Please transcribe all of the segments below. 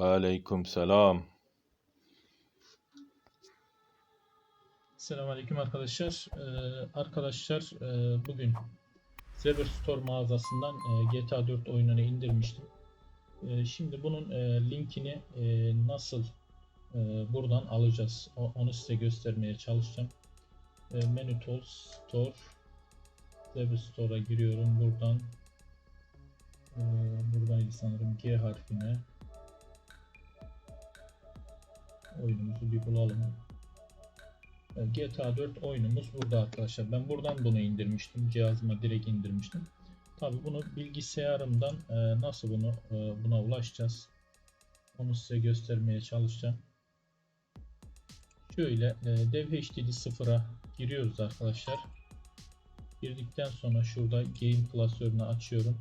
Aleyküm selam. Selamünaleyküm arkadaşlar. Ee, arkadaşlar e, bugün Zebra Store mağazasından e, GTA 4 oyununu indirmiştim. E, şimdi bunun e, linkini e, nasıl e, buradan alacağız? O- onu size göstermeye çalışacağım. E, Menü Tools Store Zebra Store'a giriyorum buradan. E, buradaydı sanırım G harfine. Oyunumuzu bir bulalım. GTA 4 oyunumuz burada arkadaşlar. Ben buradan bunu indirmiştim. Cihazıma direkt indirmiştim. Tabi bunu bilgisayarımdan e, nasıl bunu e, buna ulaşacağız? Onu size göstermeye çalışacağım. Şöyle e, Dev HDD 0'a giriyoruz arkadaşlar. Girdikten sonra şurada Game klasörünü açıyorum.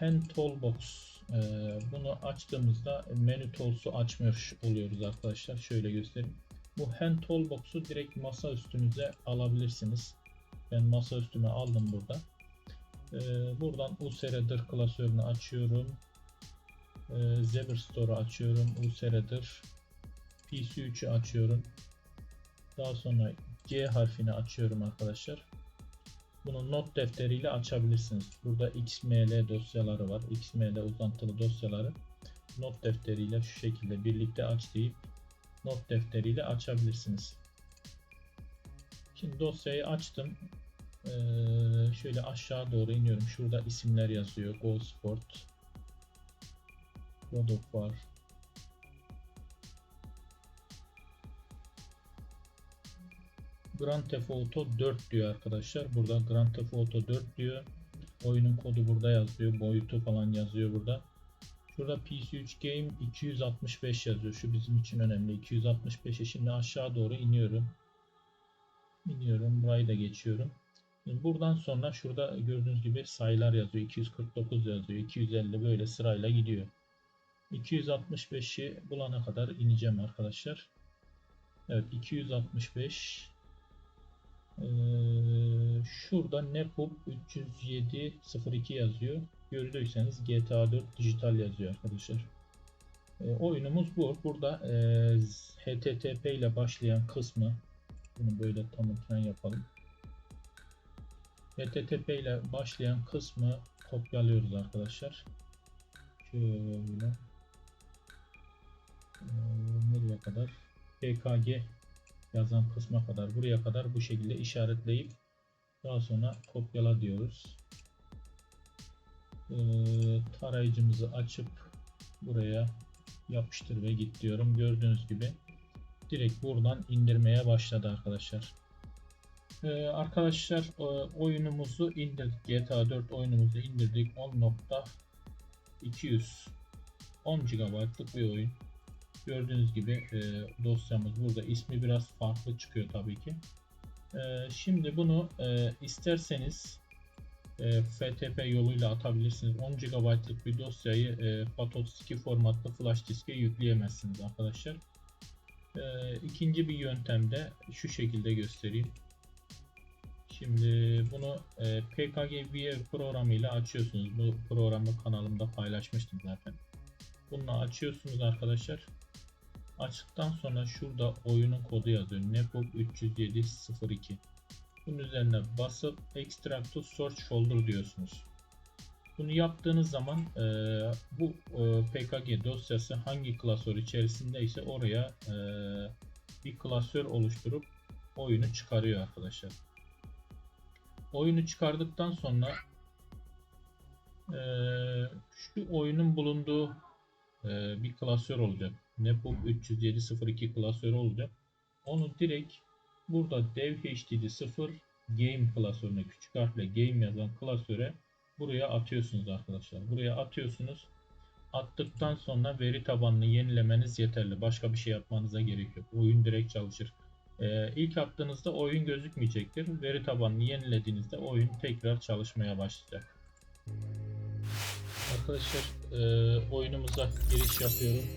Hand Toolbox e, bunu açtığımızda menü tools'u açmış oluyoruz arkadaşlar. Şöyle göstereyim. Bu Hand Toolbox'u direkt masa üstünüze alabilirsiniz. Ben masa üstüme aldım burada. E, buradan USR'dir klasörünü açıyorum. E, Zebra Store'u açıyorum. USR'dir. PC3'ü açıyorum. Daha sonra G harfini açıyorum arkadaşlar. Bunu not defteriyle açabilirsiniz. Burada XML dosyaları var. XML uzantılı dosyaları not defteriyle şu şekilde birlikte aç deyip not defteriyle açabilirsiniz. Şimdi dosyayı açtım. Ee, şöyle aşağı doğru iniyorum. Şurada isimler yazıyor. Go Sport, God of War, Grand Theft Auto 4 diyor arkadaşlar. Burada Grand Theft Auto 4 diyor. Oyunun kodu burada yazıyor. Boyutu falan yazıyor burada. Şurada PC3 Game 265 yazıyor. Şu bizim için önemli. 265'e şimdi aşağı doğru iniyorum. İniyorum. Burayı da geçiyorum. Şimdi buradan sonra şurada gördüğünüz gibi sayılar yazıyor. 249 yazıyor. 250 böyle sırayla gidiyor. 265'i bulana kadar ineceğim arkadaşlar. Evet 265 ee, şurada NEPUB 30702 yazıyor. Gördüyseniz GTA 4 dijital yazıyor arkadaşlar. Ee, oyunumuz bu. Burada e, HTTP ile başlayan kısmı bunu böyle tam ekran yapalım. HTTP ile başlayan kısmı kopyalıyoruz arkadaşlar. Şöyle Ee, nereye kadar? PKG yazan kısma kadar buraya kadar bu şekilde işaretleyip daha sonra kopyala diyoruz. Ee, tarayıcımızı açıp buraya yapıştır ve git diyorum. Gördüğünüz gibi direkt buradan indirmeye başladı arkadaşlar. Ee, arkadaşlar e, oyunumuzu indirdik. GTA 4 oyunumuzu indirdik. 10.200 10 GB'lık bir oyun. Gördüğünüz gibi e, dosyamız burada. İsmi biraz farklı çıkıyor tabii ki. E, şimdi bunu e, isterseniz e, FTP yoluyla atabilirsiniz. 10 GB'lık bir dosyayı e, FAT32 formatlı flash diske yükleyemezsiniz arkadaşlar. E, ikinci bir yöntemde şu şekilde göstereyim. Şimdi bunu e, PKG programıyla açıyorsunuz. Bu programı kanalımda paylaşmıştım zaten. Bunu açıyorsunuz arkadaşlar. Açtıktan sonra şurada oyunun kodu yazıyor. Nepop 30702. Bunun üzerine basıp Extract to Search Folder diyorsunuz. Bunu yaptığınız zaman e, bu e, PKG dosyası hangi klasör içerisinde ise oraya e, bir klasör oluşturup oyunu çıkarıyor arkadaşlar. Oyunu çıkardıktan sonra e, şu oyunun bulunduğu e, bir klasör olacak. Nepub 30702 klasörü olacak. Onu direkt burada dev HDD 0 game klasörüne küçük harfle game yazan klasöre buraya atıyorsunuz arkadaşlar. Buraya atıyorsunuz. Attıktan sonra veri tabanını yenilemeniz yeterli. Başka bir şey yapmanıza gerek yok. Oyun direkt çalışır. Ee, ilk attığınızda oyun gözükmeyecektir. Veri tabanını yenilediğinizde oyun tekrar çalışmaya başlayacak. Arkadaşlar e, oyunumuza giriş yapıyorum.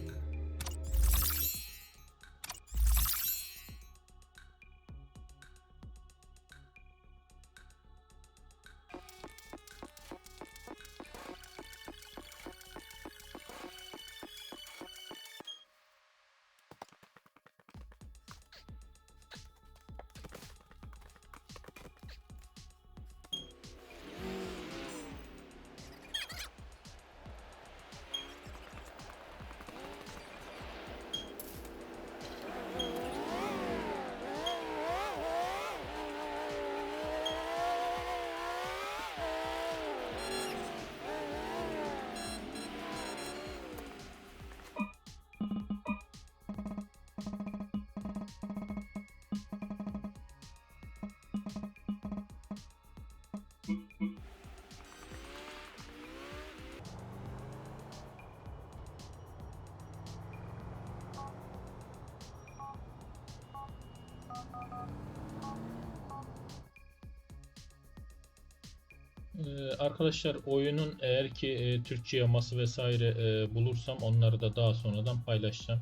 Ee, arkadaşlar oyunun eğer ki e, Türkçe yaması vesaire e, bulursam onları da daha sonradan paylaşacağım.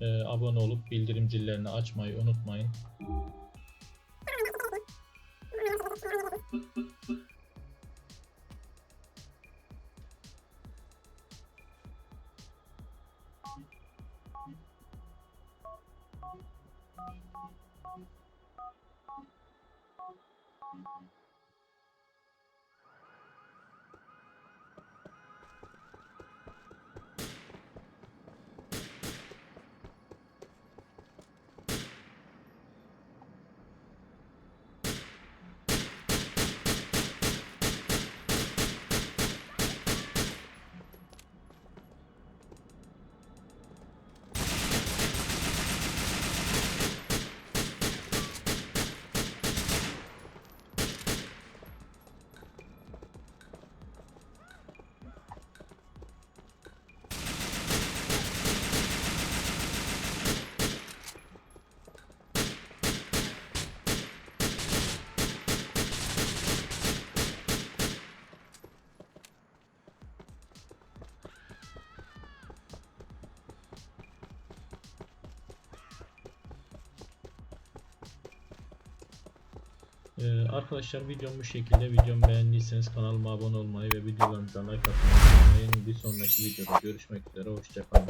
Ee, abone olup bildirim zillerini açmayı unutmayın. Ee, arkadaşlar videom bu şekilde. Videomu beğendiyseniz kanalıma abone olmayı ve videolarımıza like atmayı unutmayın. Bir sonraki videoda görüşmek üzere. Hoşçakalın.